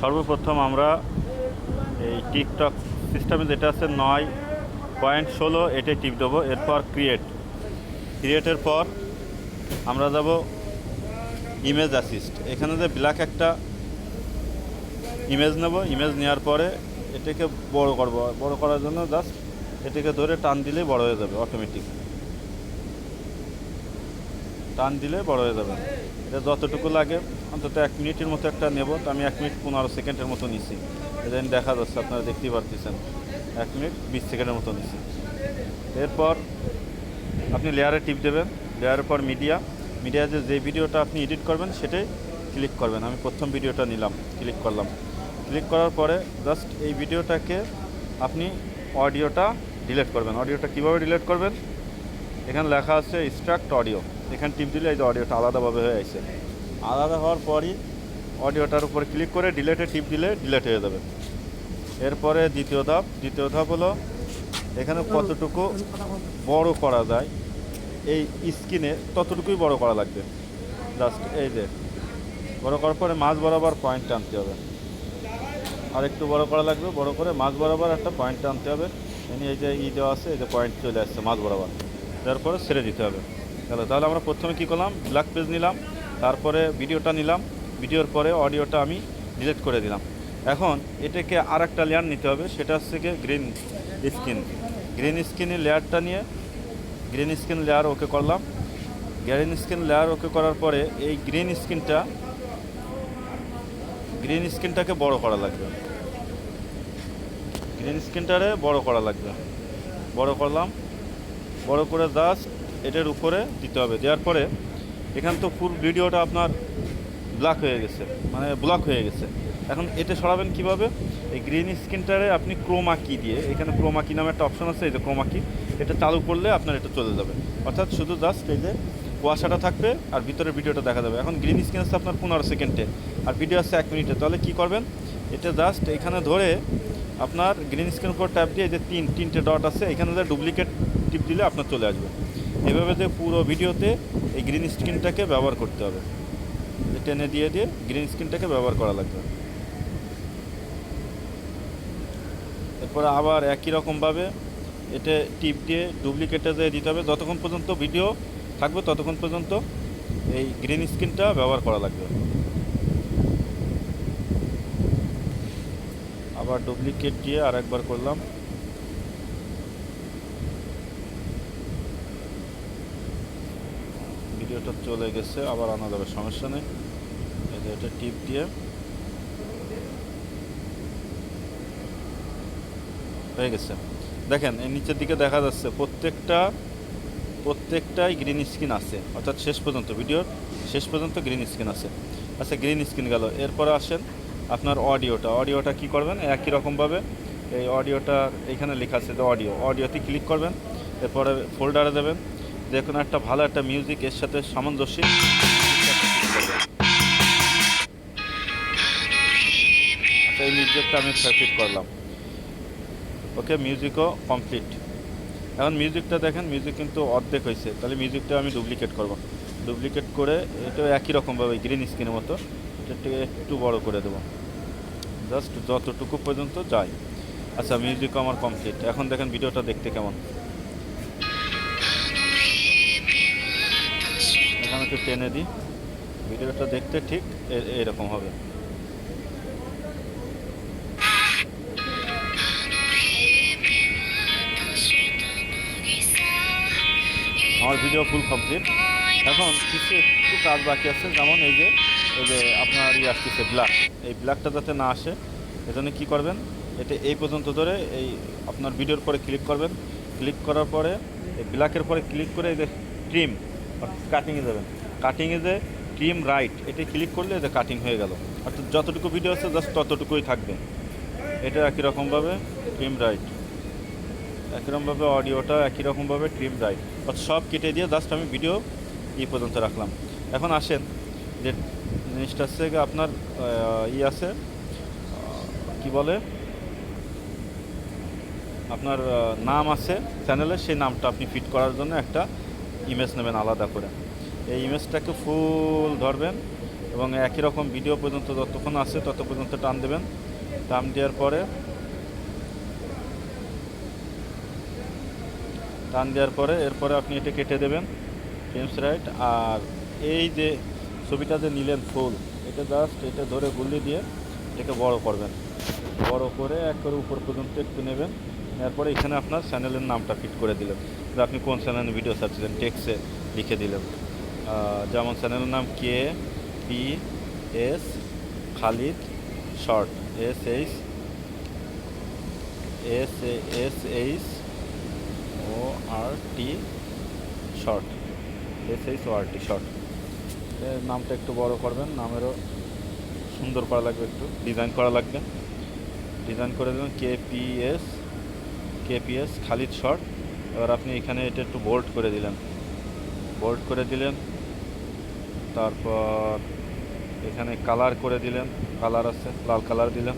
সর্বপ্রথম আমরা এই টিকটক সিস্টেমে যেটা আছে নয় পয়েন্ট ষোলো, এটাই টিপ দেবো। এরপর ক্রিয়েট ক্রিয়েটের পর আমরা যাব ইমেজ অ্যাসিস্ট এখানে যে ব্ল্যাক একটা ইমেজ নেব ইমেজ নেওয়ার পরে এটাকে বড় করব। বড় করার জন্য জাস্ট এটাকে ধরে টান দিলেই বড় হয়ে যাবে অটোমেটিক টান দিলে বড় হয়ে যাবে। এটা যতটুকু লাগে, অন্তত এক মিনিটের মতো একটা নেব তো আমি এক মিনিট পনেরো সেকেন্ডের মতো নিছি। এটা দেখা যাচ্ছে, আপনারা দেখতেই পারতেছেন, এক মিনিট বিশ সেকেন্ডের মতো নিছি। এরপর আপনি লেয়ারে টিপ দেবেন, লেয়ারের পর মিডিয়া। মিডিয়াতে যে যে ভিডিওটা আপনি এডিট করবেন, সেটাই ক্লিক করবেন। আমি প্রথম ভিডিওটা নিলাম, ক্লিক করলাম। ক্লিক করার পরে জাস্ট এই ভিডিওটাকে আপনি অডিওটা ডিলিট করবেন। অডিওটা কীভাবে ডিলিট করবেন? এখানে লেখা আছে স্ট্রাক্ট অডিও এখানে টিপ দিলে এই যে অডিওটা আলাদাভাবে হয়ে আসছে আলাদা হওয়ার পরই অডিওটার উপর ক্লিক করে ডিলেটে টিপ দিলে ডিলেট হয়ে যাবে। এরপরে দ্বিতীয় ধাপ। দ্বিতীয় ধাপ হলো এখানে কতটুকু বড় করা যায়। এই স্ক্রিনে ততটুকুই বড় করা লাগবে। জাস্ট এই যে। বড় করার পরে মাছ বরাবর পয়েন্ট টানতে হবে। আর একটু বড় করা লাগবে। বড় করে মাছ বরাবর একটা পয়েন্ট টানতে হবে। এনে এই যে ই দেওয়া আছে এই যে পয়েন্ট চলে আসছে মাছ বরাবর। তারপরে ছেড়ে দিতে হবে। তাহলে তাহলে আমরা প্রথমে কী করলাম? ব্ল্যাক পেজ নিলাম, তারপরে ভিডিওটা নিলাম, ভিডিওর পরে অডিওটা আমি ডিলিট করে দিলাম। এখন এটাকে আর একটা লেয়ার নিতে হবে, সেটা হচ্ছে গিয়ে গ্রিন স্কিন গ্রিন স্কিনের লেয়ারটা নিয়ে গ্রিন স্কিন লেয়ার ওকে করলাম। গ্রিন স্কিন লেয়ার ওকে করার পরে এই গ্রিন স্কিনটা গ্রিন স্কিনটাকে বড় করা লাগবে। গ্রিন স্কিনটারে বড় করা লাগবে। বড় করলাম বড় করে জাস্ট এটার উপরে দিতে হবে। দেওয়ার পরে এখান তো ফুল ভিডিওটা আপনার ব্ল্যাক হয়ে গেছে মানে ব্লক হয়ে গেছে। এখন এটা সরাবেন কীভাবে? এই গ্রিন স্ক্রিনটারে আপনি ক্রোমা কি দিয়ে, এখানে ক্রোমা কি নামে একটা অপশন আছে, এই যে ক্রোমা কি এটা চালু করলে আপনার এটা চলে যাবে। অর্থাৎ শুধু জাস্ট এই যে কুয়াশাটা থাকবে আর ভিতরে ভিডিওটা দেখা যাবে। এখন গ্রিন স্ক্রিন আছে আপনার পনেরো সেকেন্ডে, আর ভিডিও আছে এক মিনিটে। তাহলে কী করবেন? এটা জাস্ট এখানে ধরে আপনার গ্রিন স্ক্রিন উপর ট্যাপ দিয়ে যে তিন, তিনটে ডট আছে, এখানে যে ডুপ্লিকেট টিপ দিলে আপনার চলে আসবে। এভাবে যে পুরো ভিডিওতে এই গ্রিন স্ক্রিনটাকে ব্যবহার করতে হবে। টেনে দিয়ে দিয়ে গ্রিন স্ক্রিনটাকে ব্যবহার করা লাগবে। এরপরে আবার একই রকমভাবে এটা টিপ দিয়ে ডুপ্লিকেটে যে দিতে হবে, যতক্ষণ পর্যন্ত ভিডিও থাকবে ততক্ষণ পর্যন্ত এই গ্রিন স্ক্রিনটা ব্যবহার করা লাগবে। আবার ডুপ্লিকেট দিয়ে আরেকবার করলাম ভিডিওটা চলে গেছে, আবার আনা যাবে, সমস্যা নেই। এটা টিপ দিয়ে। হয়ে গেছে। দেখেন, এই নিচের দিকে দেখা যাচ্ছে প্রত্যেকটা, প্রত্যেকটাই গ্রিন স্ক্রিন আছে। অর্থাৎ শেষ পর্যন্ত, ভিডিওর শেষ পর্যন্ত গ্রিন স্ক্রিন আছে। আচ্ছা গ্রিন স্ক্রিন গেল। এরপরে আসেন আপনার অডিওটা অডিওটা কি করবেন? একই রকমভাবে এই অডিওটা এখানে লেখা আছে অডিও অডিওতে ক্লিক করবেন, এরপরে ফোল্ডারে দেবেন যে কোনো একটা ভালো একটা মিউজিক এর সাথে সামঞ্জস্য আচ্ছা এই মিউজিকটা আমি ফিট করলাম। ওকে মিউজিকও কমপ্লিট এখন মিউজিকটা দেখেন মিউজিক কিন্তু অর্ধেক হয়েছে। তাহলে মিউজিকটা আমি ডুপ্লিকেট করব। ডুপ্লিকেট করে এটা একই রকমভাবে গ্রিন স্ক্রিনের মতো, এটা একটু বড় করে দেবো। জাস্ট যতটুকু পর্যন্ত যায়। আচ্ছা মিউজিকও আমার কমপ্লিট এখন দেখেন ভিডিওটা দেখতে কেমন? এখানে একটু টেনে দিই। ভিডিওটা দেখতে ঠিক এরকম হবে। আমার ভিডিও ফুল কমপ্লিট এখন কিছু, একটু কাজ বাকি আছে। যেমন এই যে এই যে আপনার ইয়ে আসতেছে ব্ল্যাক এই ব্ল্যাকটা যাতে না আসে, এজন্য কী করবেন? এটা এই পর্যন্ত ধরে এই আপনার ভিডিওর পরে ক্লিক করবেন। ক্লিক করার পরে এই ব্ল্যাকের পরে ক্লিক করে এই যে ট্রিম কাটিংয়ে যাবেন কাটিংয়ে যে ট্রিম রাইট এটি ক্লিক করলে যে কাটিং হয়ে গেল। অর্থাৎ যতটুকু ভিডিও আছে জাস্ট ততটুকুই থাকবে। এটা একই রকমভাবে ট্রিম রাইট একই রকমভাবে অডিওটা একই রকমভাবে ট্রিম রাইট অর্থাৎ সব কেটে দিয়ে জাস্ট আমি ভিডিও ই পর্যন্ত রাখলাম। এখন আসেন যে জিনিসটা হচ্ছে আপনার ই আছে কি বলে? আপনার নাম আছে চ্যানেলে সেই নামটা আপনি ফিট করার জন্য একটা ইমেজ নেবেন আলাদা করে। এই ইমেজটাকে ফুল ধরবেন এবং একই রকম ভিডিও পর্যন্ত যতক্ষণ আছে তত পর্যন্ত টান দেবেন। টান দেওয়ার পরে টান দেওয়ার পরে এরপরে আপনি এটা কেটে দেবেন, ফ্রেমস রাইট। আর এই যে ছবিটা যে নিলেন ফুল, এটা জাস্ট এটা ধরে গুলি দিয়ে এটাকে বড় করবেন। বড় করে এক করে উপর পর্যন্ত একটু নেবেন। এরপরে এখানে আপনার চ্যানেলের নামটা ফিট করে দিলেন। যে আপনি কোন চ্যানেলে ভিডিও ছাড়ছিলেন টেক্সে লিখে দিলেন। যেমন চ্যানেলের নাম K P S Khalid short, S H, S S H O R T short, S H O R T short. নামটা একটু বড় করবেন, নামেরও সুন্দর করা লাগবে একটু, ডিজাইন করা লাগবে। ডিজাইন করে দেবেন K P S K P S Khalid short এবার আপনি এখানে এটা একটু বোল্ট করে দিলেন। বোল্ট করে দিলেন, তারপর এখানে কালার করে দিলেন কালার আছে, লাল কালার দিলেন।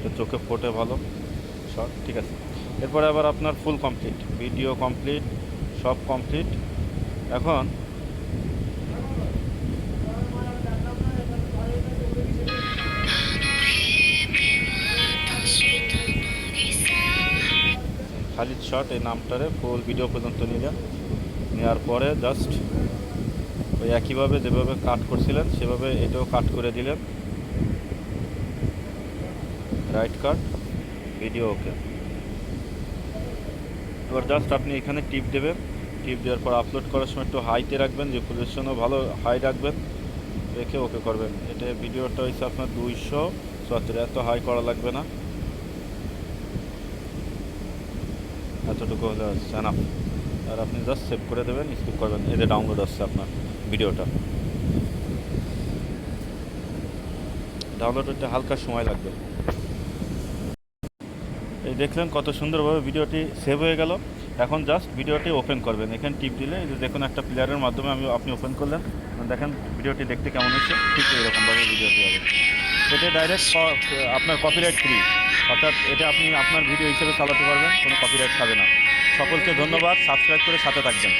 তো চোখে ফোটে ভালো শর্ট ঠিক আছে। এরপরে আবার আপনার ফুল কমপ্লিট ভিডিও কমপ্লিট সব কমপ্লিট এখন খালিদ শট এই নামটারে ফুল ভিডিও পর্যন্ত নিলেন নেওয়ার পরে জাস্ট ওই একইভাবে যেভাবে কাট করছিলেন, সেভাবে এটাও কাট করে দিলেন। রাইট কাট ভিডিও ওকে এবার জাস্ট আপনি এখানে টিপ দেবেন। টিপ দেওয়ার পর আপলোড করার সময় একটু হাইতে রাখবেন, যে পজিশনও ভালো হাই রাখবেন। রেখে ওকে করবেন। এটা ভিডিওটা হচ্ছে আপনার দুইশো চুয়াত্তর এত হাই করা লাগবে না। এতটুকু হলে এনাফ আর আপনি জাস্ট সেভ করে দেবেন স্কিপ করবেন। যে ডাউনলোড আসছে আপনার ভিডিওটা। ডাউনলোড হতে হালকা সময় লাগবে। এই দেখলেন কত সুন্দরভাবে ভিডিওটি সেভ হয়ে গেল। এখন জাস্ট ভিডিওটি ওপেন করবেন। এখানে টিপ দিলে যে দেখুন একটা প্লেয়ারের মাধ্যমে আমি আপনি ওপেন করলেন। দেখেন ভিডিওটি দেখতে কেমন হচ্ছে। ঠিক এরকমভাবে ভিডিওটি হবে। এটা ডাইরেক্ট আপনার কপিরাইট ফ্রি অর্থাৎ এটা আপনি আপনার ভিডিও হিসেবে চালাতে পারবেন, কোনো কপিরাইট খাবে না। সকলকে ধন্যবাদ সাবস্ক্রাইব করে সাথে থাকবেন।